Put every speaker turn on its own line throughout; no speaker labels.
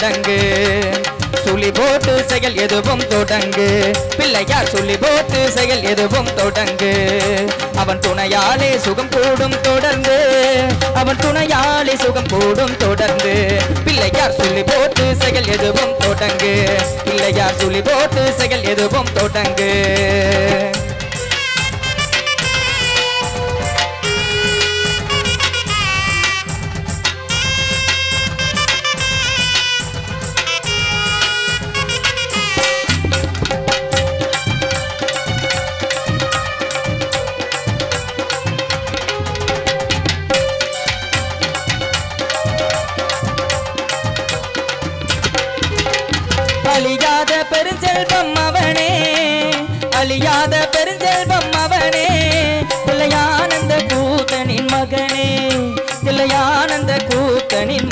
தொடங்கு. சுழி போட்டு செயல் எதுவும் தொடங்கு. பிள்ளையார் சுழி போட்டு செயல் எதுவும் தொடங்கு. அவன் துணையாலே சுகம் கூடும் தொடர்ந்து. அவன் துணையாலே சுகம் கூடும் தொடர்ந்து. பிள்ளையார் சுழி போட்டு செயல் எதுவும் தொடங்கு. பிள்ளையார் சுழி போட்டு செயல் எதுவும் தொடங்கு.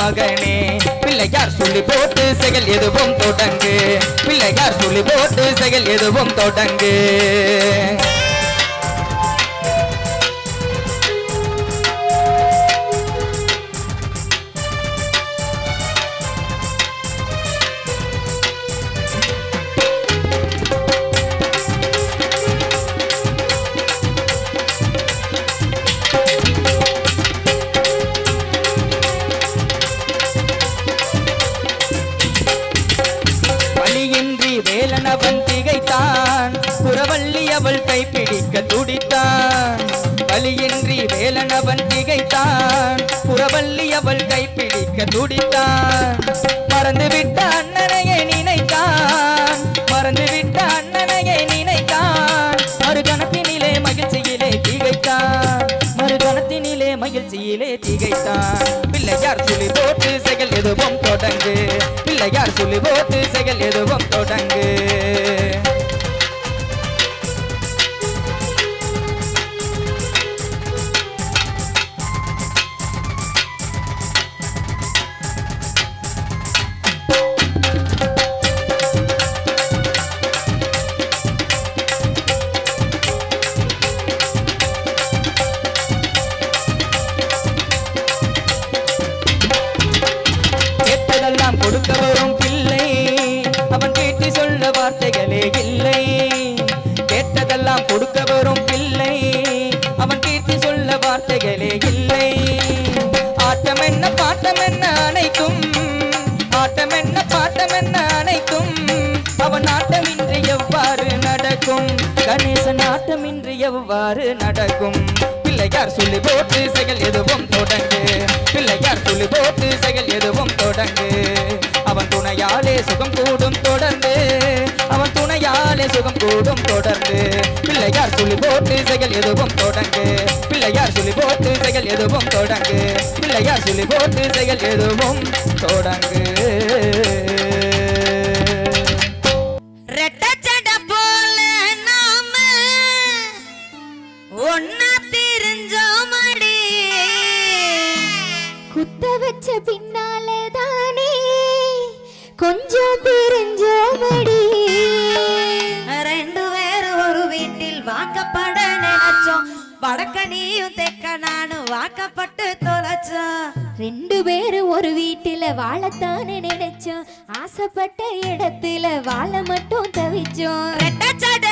மகனே. பிள்ளையார் சொல்லி போட்டு செயல் எதுவும் தொடங்கு. பிள்ளையார் சொல்லி போட்டு செயல் எதுவும் தொடங்கு. வள்ளி அவள் கைப்பிடிக்க துடித்தான். மறந்துவிட்ட அண்ணனையை நினைத்தான். மறந்துவிட்ட அண்ணனையை நினைத்தான். மறுகணத்தினிலே மகிழ்ச்சியிலே திகைத்தான். மறுகணத்தினிலே மகிழ்ச்சியிலே திகைத்தான். பிள்ளையார் சுழி போட்டு செயல் எதுவும் தொடங்கு. பிள்ளையார் சுழி போட்டு செயல் எதுவும் தொடங்கு. கணேசன் ஆட்டமின்றி எவ்வாறு நடக்கும்? பிள்ளையார் சொல்லி போட்டு செயல் எதுவும் தொடங்கு. பிள்ளையார் சொல்லி போட்டு செயல் எதுவும் தொடங்கு. அவன் துணையாலே சுகம் கூடும் தொடர்ந்து. அவன் துணையாலே சுகம் கூடும் தொடர்ந்து. பிள்ளையார் சொல்லி போட்டு செயல் எதுவும் தொடங்கு. பிள்ளையார் சொல்லி போட்டு செயல் எதுவும் தொடங்கு. பிள்ளையார் சொல்லி போட்டு செயல் எதுவும் தொடங்கு.
வாழத்தானே நினைச்சோம். ஆசைப்பட்ட இடத்துல வாழ மட்டும் தவிச்சோம்.
ரெட்டச்சட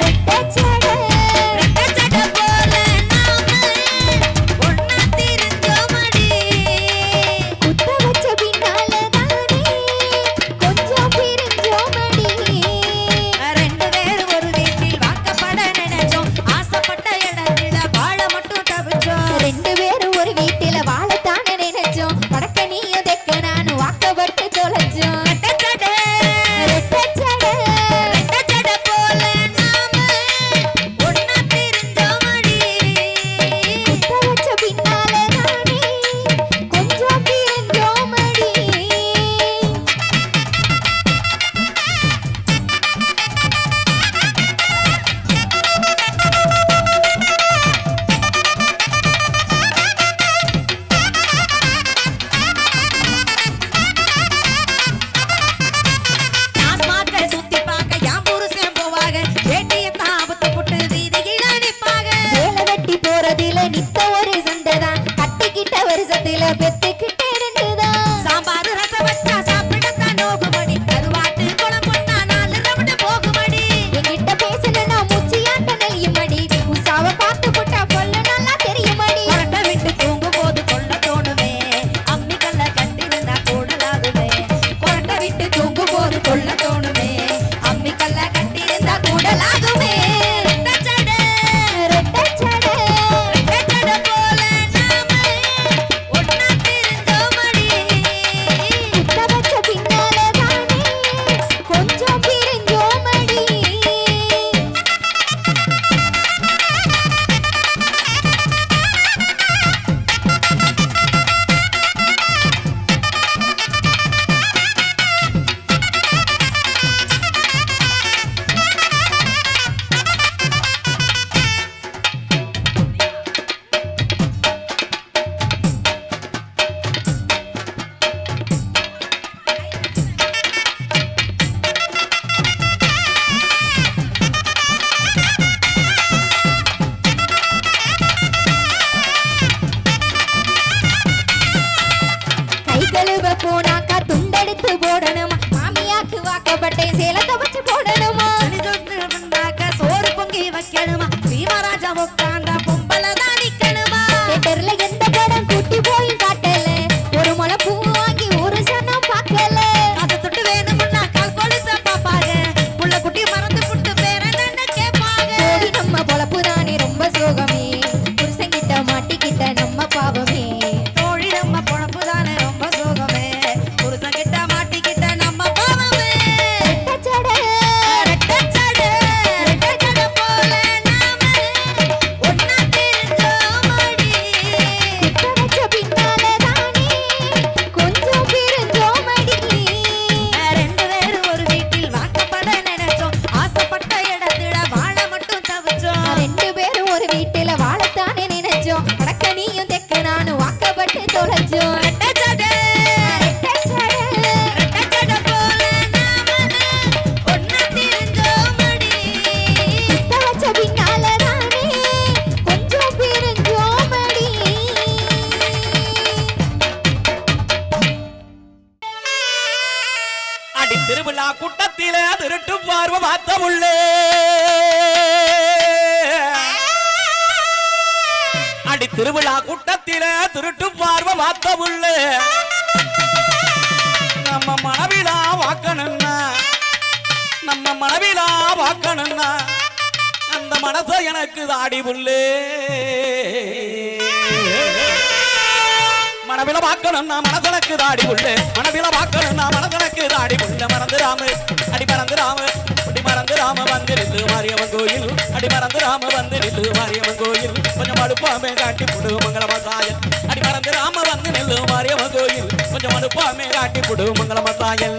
ரெட்டச்சட, வாக்கப்பட்டேன் சேலத்தை வச்சு போடணுமா?
சோறு பொங்கி வைக்கணுமா? சீமராஜா உட்காந்தா பொம்பளை தான் நிக்கணுமா?
தேட்டர்ல
மனச எனக்கு தாடி புள்ளே மனவில பார்க்கணும்னா மனசனக்கு தாடி புள்ளே மனவில நான் மனசனக்கு தாடி புள்ள மறந்துடாம அடி மறந்துடாம அடி மறந்துடாம வந்து நில்லு மாரியம்மன் கோயில். அடி மறந்துடாம வந்து நில்லு மாரியம்மன் கோயில். கொஞ்சம் அடுப்பாமே காட்டி புடு மங்களம அடி மறந்து ராம வந்து நில்லு மாரியம்மன் கோயில். கொஞ்சம் அடுப்பாமே காட்டி புடு மங்களமசாயல்.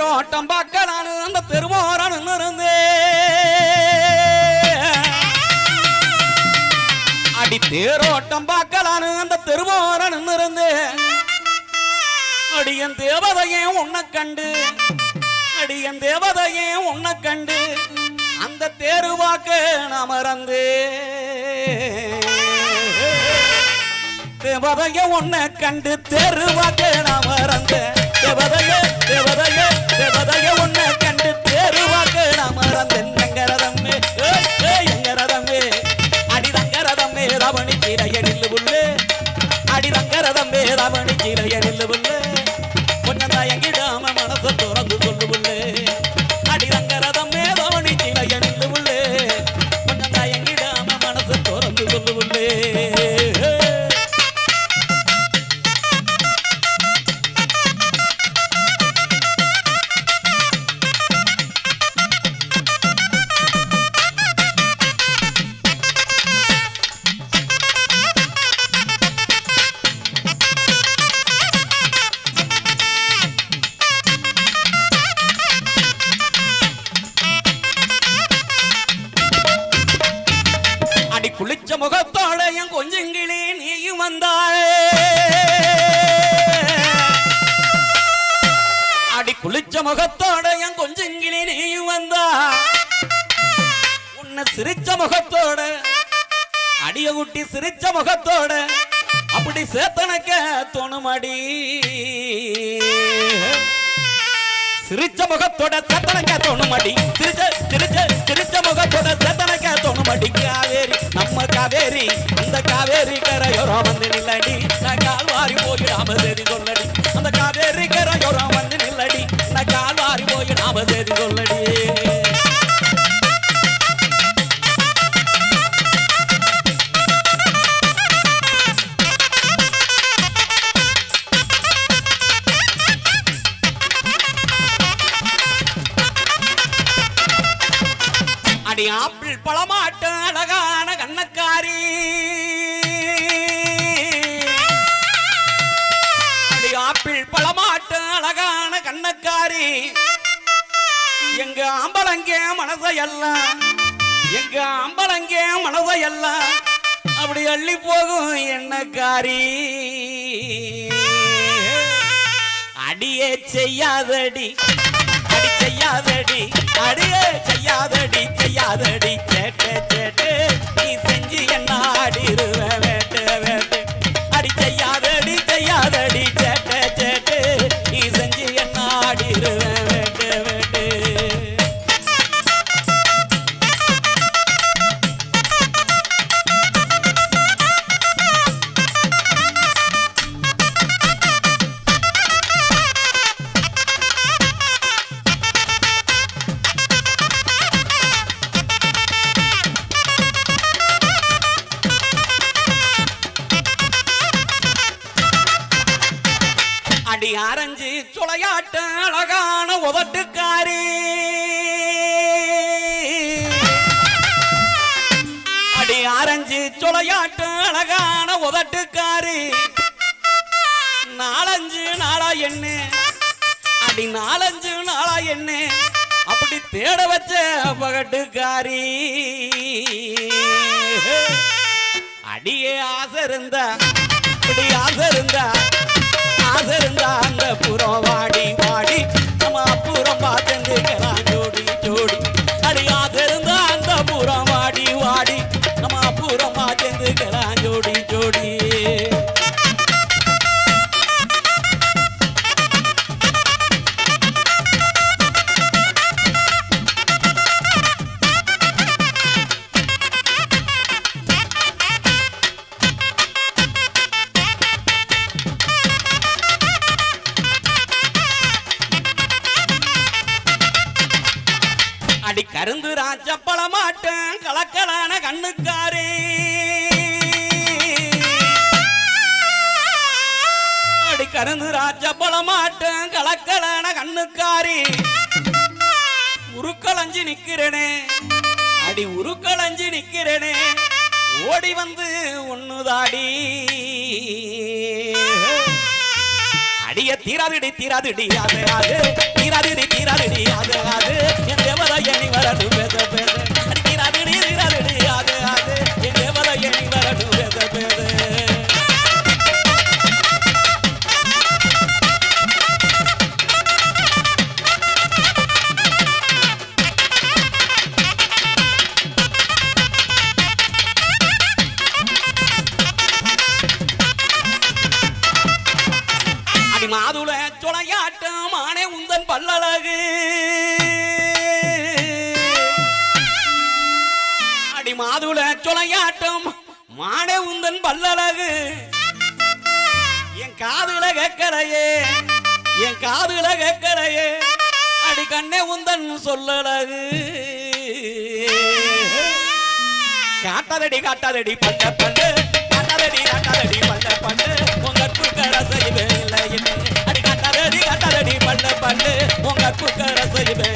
தேரோட்டம் பார்க்க நான் அந்த தெருவோரன் இருந்தே அடி தேரோட்டம் பார்க்க நான் அந்த தெருவோரன் இருந்தே அடியன் தேவதையே உன்னை கண்டு அடியன் தேவதையே உன்னை கண்டு அந்த தேருவாக்க நான் மறந்தே தேவதைய உன்னை கண்டு தெருவாக்க நான் மறந்தேன். தேவதைய தேவதைய தேவதைய உன்னை கண்டு தேருவாக்கு. நான் மறந்தேன் எங்க ரதம். எங்க ரதம். நேரம் என் நீயும் வந்தா. உன்னை சிரிச்ச முகத்தோட அடிய குட்டி சிரிச்ச முகத்தோட அப்படி சேத்தனக்க தோணுமடி. சிரிச்ச முகத்தோட சேத்தனக்க தோணுமடி. சிரிச்ச சிரிச்ச சிரிச்ச முகத்தோட சேத்தனக்க தோணுமடி. காவேரி நம்ம காவேரி அந்த காவேரி கரையோரம் வந்து நில்லடி. நான் கால்வாரி போய் நாம தேதி சொல்லடி. அந்த காவேரி கரையோரம் வந்து நில்லடி. நான் போய் நாம தேதி சொல்லடி? ஆம்பளங்க மனசையெல்லாம் எங்க ஆம்பளங்க மனசையெல்லாம் அப்படி அள்ளி போகும் என்ன காரி அடியே செய்யாதடி அடி செய்யாதடி அடியே செய்யாதடி செய்யாதடி. சேட்டே சேட்டே நீ செஞ்சு என்ன ஆடிருவ வேட்டு வேட்டு. அடி செய்யாதடி செய்யாதடி. கூட்டி தேட வச்ச பகட்டுக்காரி அடியே ஆசை இருந்தா அப்படி ஆசை இருந்தா ஆசை இருந்தா அந்த புறம் வாடி வாடி நம்ம அப்புறம் பார்த்துக்கலாம் கருந்து ராஜப்பழ மாட்டேன் கலக்கலான கண்ணுக்காரே. அடி கருந்து ராஜப்பழ மாட்டேன் கலக்கலான கண்ணுக்காரே. உருக்களஞ்சு நிக்கிறனே. அடி உருக்களஞ்சு நிக்கிறனே. ஓடி வந்து ஒண்ணுதாடி அடிய தீராதுடி தீராதுடி அது அது. தீராதுடி தீராதுடி அது அது. சுளையாட்டம் மானே உந்தன் பல்லழகு. அடி மாதுள சொலையாட்டம் மானே உந்தன் பல்லழகு. என் காதுல கேட்கலையே என் காதுல கேட்கலையே அடி கண்ணே உந்தன் சொல்லழகு. காட்டாதடி காட்டாதடி பண்ண பண்ணு காட்டாதடி காட்டாதடி பண்ண பண்ணு உங்க குக்கர செய்வே பண்ட உங்க குக்கர செய்வே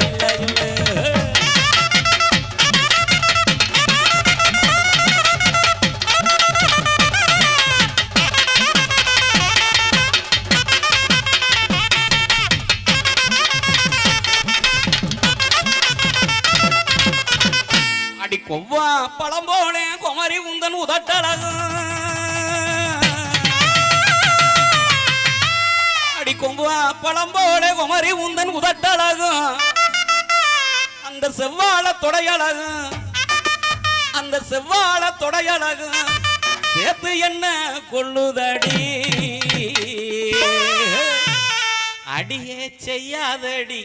பழம் போனே குமரி உந்தன் உதட்டழகும் அந்த செவ்வாழ தொடையழகும் அந்த செவ்வாழ தொடையழகும் சேர்த்து என்ன கொள்ளுதடி? அடியே செய்யாதடி.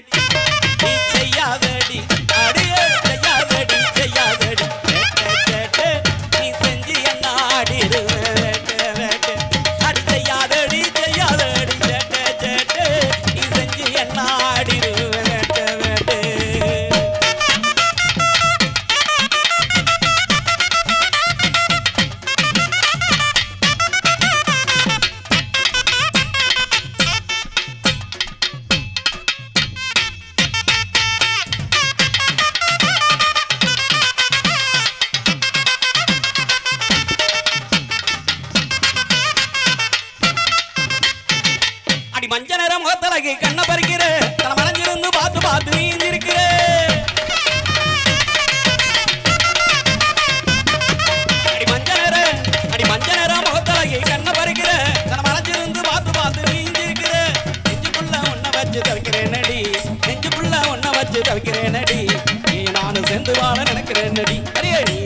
செய்யாதடி. அடியே செய்யாதடி செய்யாதடி. நீ செஞ்சு என்ன ஆடிடுவ வச்சு தவிக்கிறேன் நடி நெஞ்சு புள்ள ஒன்ன வச்சு தவிக்கிறேன் நடி நீ நானும் சேர்ந்து வாழ நினைக்கிறேன் நடி அடியே நீ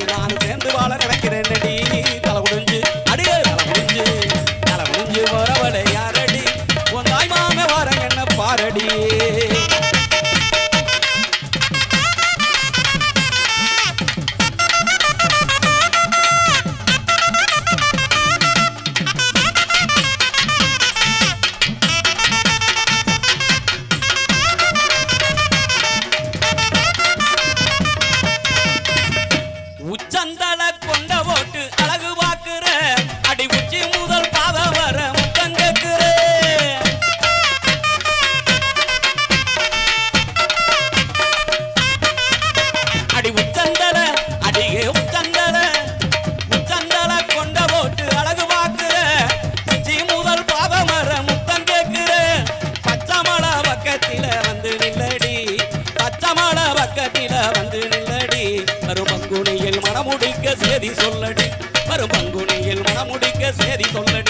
வரும் பங்குனியில் மனமுடிக்க சேதி சொல்ல